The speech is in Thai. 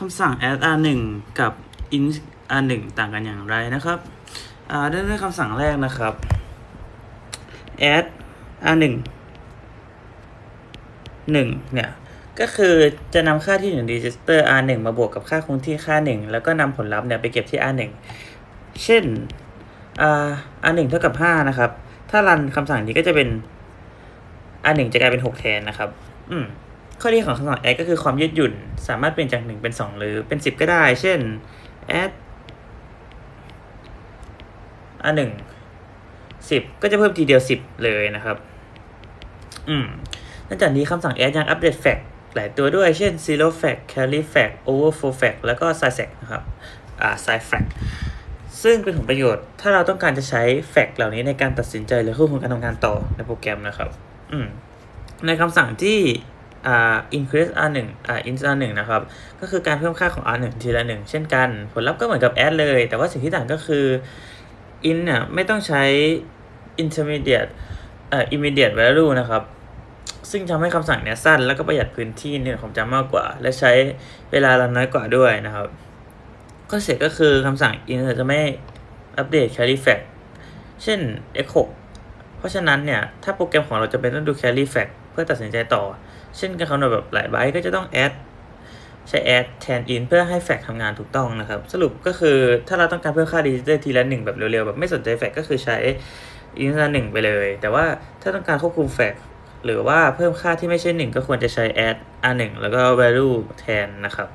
คำสั่ง add r1 กับ int r1 ต่างกันอย่างไรนะครับอ่าเริ่มด้วยคำสั่งแรกนะครับ add r1 1เนี่ย ก็คือจะนำค่าที่อยู่ใน register r1 มาบวกกับค่าคงที่ค่า 1 แล้วก็นำผลลัพธ์เนี่ยไปเก็บที่ r1 เช่น r1 เท่ากับ 5 นะครับ ถ้ารันคำสั่งนี้ก็จะเป็น r1 จะกลายเป็น 6 แทนนะครับ อืม ข้อดีของคำสั่ง add ก็คือความยืดหยุ่น สามารถเปลี่ยนจาก 1 เป็น 2 หรือเป็น 10 ก็ได้ เช่น add r1 10ก็จะเพิ่มทีเดียว10เลยนะครับ อืมนอกจากนี้คำสั่ง add ยังอัปเดต fact หลายตัวด้วย เช่น zero fact carry fact overflow fact แล้วก็ side fact นะครับ อ่า side fact ซึ่งเป็นผลประโยชน์ ถ้าเราต้องการจะใช้ fact เหล่านี้ในการตัดสินใจหรือควบคุมการทำงานต่อในโปรแกรมนะครับ อืม ในคำสั่งที่ อ่า increase r1 อ่า int r1 นะครับ ก็คือการเพิ่มค่าของ r1 ทีละหนึ่งเช่นกัน ผลลัพธ์ก็เหมือนกับ add เลย แต่ว่าสิ่งที่ต่างก็คือ in เนี่ยไม่ต้องใช้ intermediate เอ่อ immediate value นะครับ ซึ่งทำให้คำสั่งเนี้ยสั้น แล้วก็ประหยัดพื้นที่ในของจำมากกว่า และใช้เวลารันน้อยกว่าด้วยนะครับ ข้อเสียก็คือคำสั่ง in จะไม่อัปเดต carry fact เช่น x6 เพราะฉะนั้นเนี่ย ถ้าโปรแกรมของเราจะเป็นต้องดู carry fact เพื่อตัดสินใจต่อ เช่นการคำนวณแบบหลายไบต์ก็จะต้อง add ใช้ add แทน int เพื่อให้แฟกทำงานถูกต้องนะครับ สรุปก็คือถ้าเราต้องการเพิ่มค่าดิจิตอร์ทีละหนึ่งแบบเร็วๆ แบบไม่สนใจแฟกก็คือใช้ int ละหนึ่งไปเลย แต่ว่าถ้าต้องการควบคุมแฟกหรือว่าเพิ่มค่าที่ไม่ใช่หนึ่งก็ควรจะใช้ add r1 แล้วก็ value แทนนะครับ